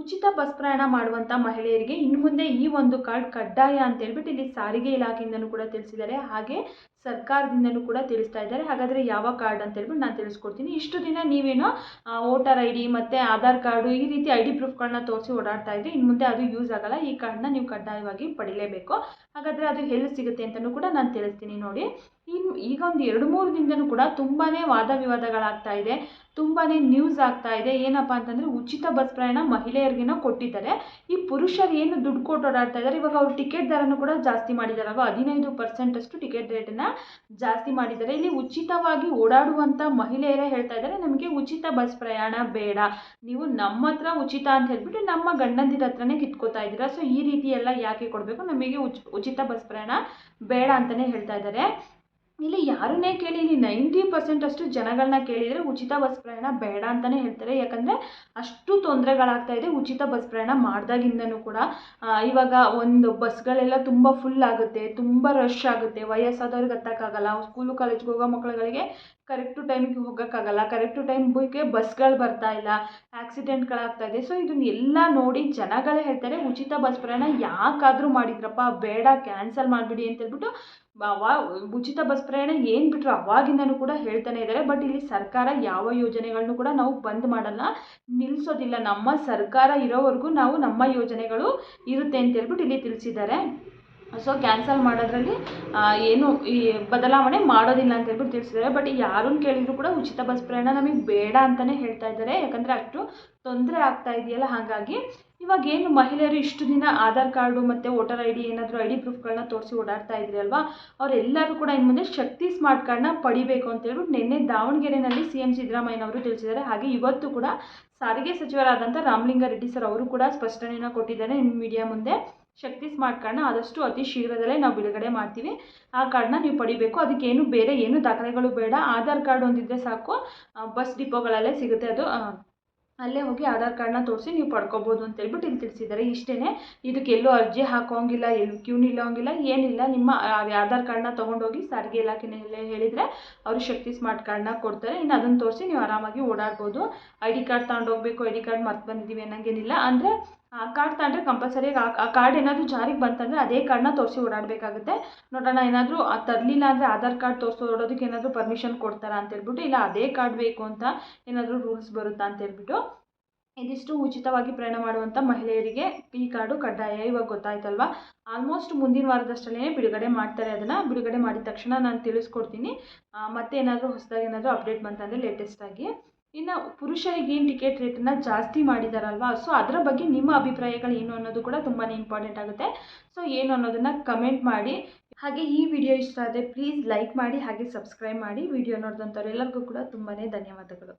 ಉಚಿತ ಬಸ್ ಪ್ರಯಾಣ ಮಾಡುವಂಥ ಮಹಿಳೆಯರಿಗೆ ಇನ್ನು ಮುಂದೆ ಈ ಒಂದು ಕಾರ್ಡ್ ಕಡ್ಡಾಯ ಅಂತ ಹೇಳ್ಬಿಟ್ಟು ಇಲ್ಲಿ ಸಾರಿಗೆ ಇಲಾಖೆಯಿಂದನೂ ಕೂಡ ತಿಳಿಸಿದ್ದಾರೆ. ಹಾಗೆ ಸರ್ಕಾರದಿಂದನೂ ಕೂಡ ತಿಳಿಸ್ತಾ ಇದ್ದಾರೆ. ಹಾಗಾದರೆ ಯಾವ ಕಾರ್ಡ್ ಅಂತ ಹೇಳ್ಬಿಟ್ಟು ನಾನು ತಿಳಿಸ್ಕೊಡ್ತೀನಿ. ಇಷ್ಟು ದಿನ ನೀವೇನೋ ವೋಟರ್ ಐ ಡಿ ಮತ್ತು ಆಧಾರ್ ಕಾರ್ಡು ಈ ರೀತಿ ಐ ಡಿ ಪ್ರೂಫ್ಗಳನ್ನ ತೋರಿಸಿ ಓಡಾಡ್ತಾ ಇದ್ರಿ ಇನ್ನು ಮುಂದೆ ಅದು ಯೂಸ್ ಆಗಲ್ಲ. ಈ ಕಾರ್ಡ್ನ ನೀವು ಕಡ್ಡಾಯವಾಗಿ ಪಡಿಲೇಬೇಕು. ಹಾಗಾದರೆ ಅದು ಎಲ್ಲಿ ಸಿಗುತ್ತೆ ಅಂತಲೂ ಕೂಡ ನಾನು ತಿಳಿಸ್ತೀನಿ ನೋಡಿ. ಇನ್ನು ಈಗ ಒಂದು ಎರಡು ಮೂರು ದಿನದೂ ಕೂಡ ತುಂಬಾ ವಾದ ವಿವಾದಗಳಾಗ್ತಾ ಇದೆ. ತುಂಬಾ ನ್ಯೂಸ್ ಆಗ್ತಾ ಇದೆ. ಏನಪ್ಪ ಅಂತಂದರೆ ಉಚಿತ ಬಸ್ ಪ್ರಯಾಣ ಮಹಿಳೆಯರಿಗೇನೋ ಕೊಟ್ಟಿದ್ದಾರೆ. ಈ ಪುರುಷರು ಏನು ದುಡ್ಡು ಕೊಟ್ಟು ಓಡಾಡ್ತಾ ಇದ್ದಾರೆ? ಇವಾಗ ಅವ್ರು ಟಿಕೆಟ್ ದರನೂ ಕೂಡ ಜಾಸ್ತಿ ಮಾಡಿದಾರಲ್ವ ಹದಿನೈದು ಪರ್ಸೆಂಟಷ್ಟು ಟಿಕೆಟ್ ರೇಟನ್ನು ಜಾಸ್ತಿ ಮಾಡಿದ್ದಾರೆ. ಇಲ್ಲಿ ಉಚಿತವಾಗಿ ಓಡಾಡುವಂಥ ಮಹಿಳೆಯರೇ ಹೇಳ್ತಾ ಇದ್ದಾರೆ, ನಮಗೆ ಉಚಿತ ಬಸ್ ಪ್ರಯಾಣ ಬೇಡ. ನೀವು ನಮ್ಮ ಹತ್ರ ಉಚಿತ ಅಂತ ಹೇಳ್ಬಿಟ್ಟು ನಮ್ಮ ಗಂಡಂದಿರ ಹತ್ರನೇ ಕಿತ್ಕೋತಾ ಇದ್ದೀರಾ? ಸೊ ಈ ರೀತಿ ಎಲ್ಲ ಯಾಕೆ ಕೊಡಬೇಕು? ನಮಗೆ ಉಚ್, ಉಚಿತ ಬಸ್ ಪ್ರಯಾಣ ಬೇಡ ಅಂತಲೇ ಹೇಳ್ತಾ ಇದ್ದಾರೆ. ಇಲ್ಲಿ ಯಾರನ್ನೇ ಕೇಳಿ, ಇಲ್ಲಿ ನೈಂಟಿ ಪರ್ಸೆಂಟ್ ಅಷ್ಟು ಜನಗಳನ್ನ ಕೇಳಿದರೆ ಉಚಿತ ಬಸ್ ಪ್ರಯಾಣ ಬೇಡ ಅಂತಲೇ ಹೇಳ್ತಾರೆ. ಯಾಕಂದರೆ ಅಷ್ಟು ತೊಂದರೆಗಳಾಗ್ತಾ ಇದೆ ಉಚಿತ ಬಸ್ ಪ್ರಯಾಣ ಮಾಡಿದಾಗಿಂದನೂ ಕೂಡ. ಇವಾಗ ಒಂದು ಬಸ್ಗಳೆಲ್ಲ ತುಂಬ ಫುಲ್ ಆಗುತ್ತೆ, ತುಂಬ ರಶ್ ಆಗುತ್ತೆ. ವಯಸ್ಸಾದವ್ರಿಗೆ ಹತ್ತಕ್ಕಾಗಲ್ಲ ಸ್ಕೂಲು ಕಾಲೇಜ್ಗೆ ಹೋಗೋ ಮಕ್ಕಳುಗಳಿಗೆ ಕರೆಕ್ಟು ಟೈಮಿಗೆ ಹೋಗೋಕ್ಕಾಗಲ್ಲ ಕರೆಕ್ಟು ಟೈಮ್ಗೆ ಬಸ್ಗಳು ಬರ್ತಾ ಇಲ್ಲ ಆಕ್ಸಿಡೆಂಟ್ಗಳಾಗ್ತಾ ಇದೆ. ಸೊ ಇದನ್ನೆಲ್ಲ ನೋಡಿ ಜನಗಳೇ ಹೇಳ್ತಾರೆ, ಉಚಿತ ಬಸ್ ಪ್ರಯಾಣ ಯಾಕಾದರೂ ಮಾಡಿದ್ರಪ್ಪ, ಬೇಡ ಕ್ಯಾನ್ಸಲ್ ಮಾಡಿಬಿಡಿ ಅಂತ ಹೇಳ್ಬಿಟ್ಟು ಉಚಿತ ಬಸ್ ಪ್ರಯಾಣ ಏನು ಬಿಟ್ಟರು ಅವಾಗಿಂದನೂ ಕೂಡ ಹೇಳ್ತಾನೆ ಇದ್ದಾರೆ ಬಟ್ ಇಲ್ಲಿ ಸರ್ಕಾರ ಯಾವ ಯೋಜನೆಗಳನ್ನು ಕೂಡ ನಾವು ಬಂದ್ ಮಾಡಲ್ಲ. ನಿಲ್ಲಿಸೋದಿಲ್ಲ ನಮ್ಮ ಸರ್ಕಾರ ಇರೋವರೆಗೂ ನಾವು ನಮ್ಮ ಯೋಜನೆಗಳು ಇರುತ್ತೆ ಅಂತ ಹೇಳ್ಬಿಟ್ಟು ಇಲ್ಲಿ ತಿಳಿಸಿದ್ದಾರೆ. ಸೊ ಕ್ಯಾನ್ಸಲ್ ಮಾಡೋದ್ರಲ್ಲಿ ಏನು ಈ ಬದಲಾವಣೆ ಮಾಡೋದಿಲ್ಲ ಅಂತ ಹೇಳ್ಬಿಟ್ಟು ತಿಳಿಸಿದ್ದಾರೆ. ಬಟ್ ಯಾರನ್ನು ಕೇಳಿದ್ರು ಕೂಡ ಉಚಿತ ಬಸ್ ಪ್ರಯಾಣ ನಮಗೆ ಬೇಡ ಅಂತಲೇ ಹೇಳ್ತಾ ಇದ್ದಾರೆ. ಯಾಕಂದರೆ ಅಷ್ಟು ತೊಂದರೆ ಆಗ್ತಾ ಇದೆಯಲ್ಲ, ಹಾಗಾಗಿ ಇವಾಗ ಏನು ಮಹಿಳೆಯರು ಇಷ್ಟು ದಿನ ಆಧಾರ್ ಕಾರ್ಡು ಮತ್ತು ವೋಟರ್ ಐ ಡಿ ಏನಾದರೂ ಐ ಡಿ ಪ್ರೂಫ್ಗಳನ್ನ ತೋರಿಸಿ ಓಡಾಡ್ತಾ ಇದ್ರಿ ಅಲ್ವಾ? ಅವರೆಲ್ಲರೂ ಕೂಡ ಇನ್ನು ಮುಂದೆ ಶಕ್ತಿ ಸ್ಮಾರ್ಟ್ ಕಾರ್ಡ್ನ ಪಡಿಬೇಕು ಅಂತ ಹೇಳ್ಬಿಟ್ಟು ನಿನ್ನೆ ದಾವಣಗೆರೆಯಲ್ಲಿ ಸಿ ಎಂ ಸಿದ್ದರಾಮಯ್ಯನವರು ತಿಳಿಸಿದ್ದಾರೆ. ಹಾಗೆ ಇವತ್ತು ಕೂಡ ಸಾರಿಗೆ ಸಚಿವರಾದಂಥ ರಾಮಲಿಂಗಾರೆಡ್ಡಿ ಸರ್ ಅವರು ಕೂಡ ಸ್ಪಷ್ಟನೆಯನ್ನು ಕೊಟ್ಟಿದ್ದಾರೆ ನಿಮ್ಮ ಮೀಡಿಯಾ ಮುಂದೆ. ಶಕ್ತಿ ಸ್ಮಾರ್ಟ್ ಕಾರ್ಡ್ನ ಆದಷ್ಟು ಅತಿ ಶೀಘ್ರದಲ್ಲೇ ನಾವು ಬಿಡುಗಡೆ ಮಾಡ್ತೀವಿ. ಆ ಕಾರ್ಡ್ನ ನೀವು ಪಡಿಬೇಕು. ಅದಕ್ಕೇನು ಬೇರೆ ಏನು ದಾಖಲೆಗಳು ಬೇಡ. ಆಧಾರ್ ಕಾರ್ಡ್ ಒಂದಿದ್ದರೆ ಸಾಕು. ಬಸ್ ಡಿಪೋಗಳಲ್ಲೇ ಸಿಗುತ್ತೆ ಅದು. ಅಲ್ಲೇ ಹೋಗಿ ಆಧಾರ್ ಕಾರ್ಡ್ನ ತೋರಿಸಿ ನೀವು ಪಡ್ಕೋಬೋದು ಅಂತ ಹೇಳ್ಬಿಟ್ಟು ಇಲ್ಲಿ ತಿಳಿಸಿದ್ದಾರೆ. ಇಷ್ಟೇ ಇದಕ್ಕೆ ಎಲ್ಲೂ ಅರ್ಜಿ ಹಾಕೋಂಗಿಲ್ಲ, ಎಲ್ಲೂ ಕ್ಯೂ ನಿಲ್ಲೋಂಗಿಲ್ಲ, ಏನಿಲ್ಲ. ನಿಮ್ಮ ಆಧಾರ್ ಕಾರ್ಡ್ನ ತೊಗೊಂಡೋಗಿ ಸಾರಿಗೆ ಇಲಾಖೆನಲ್ಲೇ ಹೇಳಿದರೆ ಅವರು ಶಕ್ತಿ ಸ್ಮಾರ್ಟ್ ಕಾರ್ಡ್ನ ಕೊಡ್ತಾರೆ. ಇನ್ನು ಅದನ್ನು ತೋರಿಸಿ ನೀವು ಆರಾಮಾಗಿ ಓಡಾಡ್ಬೋದು. ಐ ಡಿ ಕಾರ್ಡ್ ತೊಗೊಂಡೋಗ್ಬೇಕು. ಐ ಡಿ ಕಾರ್ಡ್ ಮರ್ತು ಬಂದಿದ್ದೀವಿ ಅನ್ನೋಂಗೇನಿಲ್ಲ. ಅಂದರೆ ಆ ಕಾರ್ಡ್ ತಗೊಂಡ್ರೆ ಕಂಪಲ್ಸರಿ ಆ ಕಾರ್ಡ್ ಏನಾದರೂ ಜಾರಿಗೆ ಬಂತಂದರೆ ಅದೇ ಕಾರ್ಡ್ನ ತೋರಿಸಿ ಓಡಾಡಬೇಕಾಗುತ್ತೆ. ನೋಡೋಣ, ಏನಾದರೂ ತರಲಿಲ್ಲ ಅಂದರೆ ಆಧಾರ್ ಕಾರ್ಡ್ ತೋರಿಸಿ ಓಡೋದಕ್ಕೆ ಏನಾದರೂ ಪರ್ಮಿಷನ್ ಕೊಡ್ತಾರಾ ಅಂತ ಹೇಳ್ಬಿಟ್ಟು, ಇಲ್ಲ ಅದೇ ಕಾರ್ಡ್ ಬೇಕು ಅಂತ ಏನಾದರೂ ರೂಲ್ಸ್ ಬರುತ್ತಾ ಅಂತ ಹೇಳ್ಬಿಟ್ಟು, ಇದಿಷ್ಟು ಉಚಿತವಾಗಿ ಪ್ರಯಾಣ ಮಾಡುವಂಥ ಮಹಿಳೆಯರಿಗೆ ಈ ಕಾರ್ಡು ಕಡ್ಡಾಯ ಇವಾಗ ಗೊತ್ತಾಯ್ತಲ್ವಾ? ಆಲ್ಮೋಸ್ಟ್ ಮುಂದಿನ ವಾರದಷ್ಟರಲ್ಲೇ ಬಿಡುಗಡೆ ಮಾಡ್ತಾರೆ ಅದನ್ನು. ಬಿಡುಗಡೆ ಮಾಡಿದ ತಕ್ಷಣ ನಾನು ತಿಳಿಸ್ಕೊಡ್ತೀನಿ. ಮತ್ತೆ ಏನಾದರೂ ಹೊಸದಾಗಿ ಏನಾದರೂ ಅಪ್ಡೇಟ್ ಬಂತಂದರೆ ಲೇಟೆಸ್ಟಾಗಿ ಇನ್ನು ಪುರುಷರಿಗೆ ಏನು ಟಿಕೆಟ್ ರೇಟನ್ನು ಜಾಸ್ತಿ ಮಾಡಿದಾರಲ್ವಾ? ಸೊ ಅದರ ಬಗ್ಗೆ ನಿಮ್ಮ ಅಭಿಪ್ರಾಯಗಳು ಏನು ಅನ್ನೋದು ಕೂಡ ತುಂಬಾ ಇಂಪಾರ್ಟೆಂಟ್ ಆಗುತ್ತೆ. ಸೊ ಏನು ಅನ್ನೋದನ್ನು ಕಮೆಂಟ್ ಮಾಡಿ. ಹಾಗೆ ಈ ವಿಡಿಯೋ ಇಷ್ಟ ಆದರೆ ಪ್ಲೀಸ್ ಲೈಕ್ ಮಾಡಿ, ಹಾಗೆ ಸಬ್ಸ್ಕ್ರೈಬ್ ಮಾಡಿ. ವಿಡಿಯೋ ನೋಡಿದಂಥವ್ರು ಎಲ್ಲರಿಗೂ ಕೂಡ ತುಂಬಾ ಧನ್ಯವಾದಗಳು.